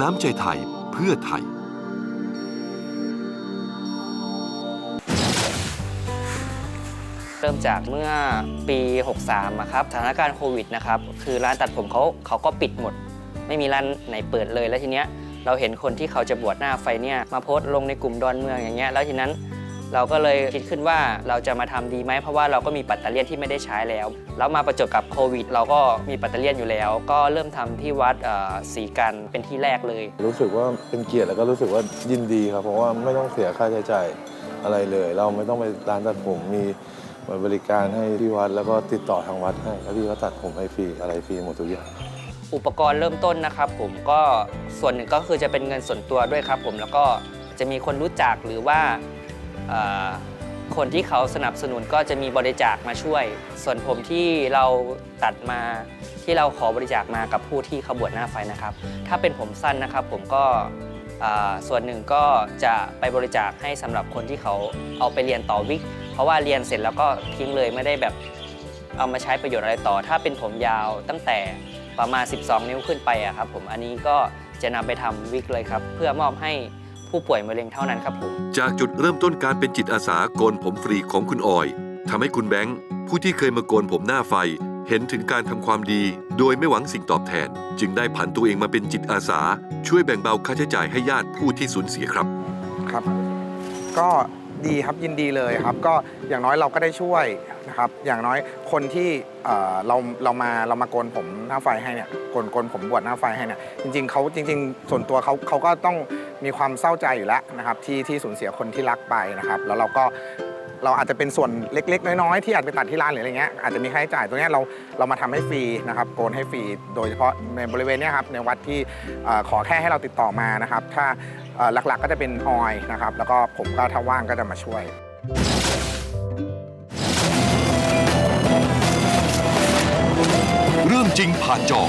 น้ำใจไทยเพื่อไทย เริ่มจากเมื่อปี 63อะครับสถานการณ์โควิดนะครับ คือร้านตัดผมเขาเขาก็ปิดหมด ไม่มีร้านไหนเปิดเลยแล้วทีเนี้ยเราเห็นคนที่เขาจะบวชหน้าไฟเนี่ยมาโพสต์ลงในกลุ่มดอนเมืองอย่างเงี้ยแล้วทีนั้น เราก็เลยคิดขึ้นว่าเราจะมาทำดีไหมเพราะว่าเราก็มีปัตเตอร์เลียนที่ไม่ได้ใช้แล้วแล้วมาประจวบกับโควิด เราก็มีปัตเตอร์เลียนอยู่แล้ว ก็เริ่มทำที่วัดเอ่อศรีกันเป็นที่แรกเลย รู้สึกว่าเป็นเกียรติแล้วก็รู้สึกว่ายินดีครับเพราะว่าไม่ต้องเสียค่าใช้จ่ายอะไรเลย เราไม่ต้องไปร้านตัดผมมีบริการให้ที่วัดแล้วก็ติดต่อทางวัดให้แล้วพี่ก็ตัดผมให้ฟรีอะไรฟรีหมดทุกอย่างอุปกรณ์เริ่มต้นนะครับผมก็ส่วนหนึ่งก็คือจะเป็นเงินส่วนตัวด้วยครับผมแล้วก็จะมีคนรู้จักหรือว่าเอ่อ คนที่เขาสนับสนุนก็จะมีบริจาคมาช่วย ส่วนผมที่เราตัดมาที่เราขอบริจาคมากับผู้ที่เขาบวชหน้าไฟนะครับ ถ้าเป็นผมสั้นนะครับผมก็ส่วนหนึ่งก็จะไปบริจาคให้สำหรับคนที่เขาเอาไปเรียนต่อวิก เพราะว่าเรียนเสร็จแล้วก็ทิ้งเลยไม่ได้แบบเอามาใช้ประโยชน์อะไรต่อ ถ้าเป็นผมยาวตั้งแต่ประมาณ 12 นิ้วขึ้นไปอะครับผมอันนี้ก็จะนำไปทำวิกเลยครับ เพื่อมอบให้ ผู้ป่วยมะเร็งเท่านั้นครับผม จากจุดเริ่มต้นการเป็นจิตอาสาโกนผมฟรีของคุณออยทำให้คุณแบงค์ผู้ที่เคยมาโกนผมหน้าไฟ เห็นถึงการทำความดี โดยไม่หวังสิ่งตอบแทน จึงได้ผันตัวเองมาเป็นจิตอาสา ช่วยแบ่งเบาค่าใช้จ่ายให้ญาติผู้ที่สูญเสียครับ ครับ ก็ดีครับยินดีเลยครับ ก็อย่างน้อยเราก็ได้ช่วยนะครับ อย่างน้อยคนที่เอ่อเราเรามาเรามาโกนผมหน้าไฟให้เนี่ยโกนโกนผมบวชหน้าไฟให้เนี่ยจริง ๆเขาจริง ๆ ส่วนตัวเขาเขาก็ต้อง มีความเศร้าใจอยู่แล้วนะครับที่ที่สูญเสียคนที่รักไปนะครับ แล้วเราก็เราอาจจะเป็นส่วนเล็ก ๆ น้อยๆที่อาจไปตัดที่ร้านหรืออะไรเงี้ยอาจจะมีค่าใช้จ่ายตรงนี้ยเราเรามาทำให้ฟรีนะครับโกนให้ฟรีโดยเฉพาะในบริเวณเนี้ยครับในวัดที่เอ่อขอแค่ให้เราติดต่อมานะครับถ้าเอ่อหลักๆก็จะเป็นออยนะครับแล้วก็ผมก็ถ้าว่างก็จะมาช่วย เรื่องจริงผ่านจอ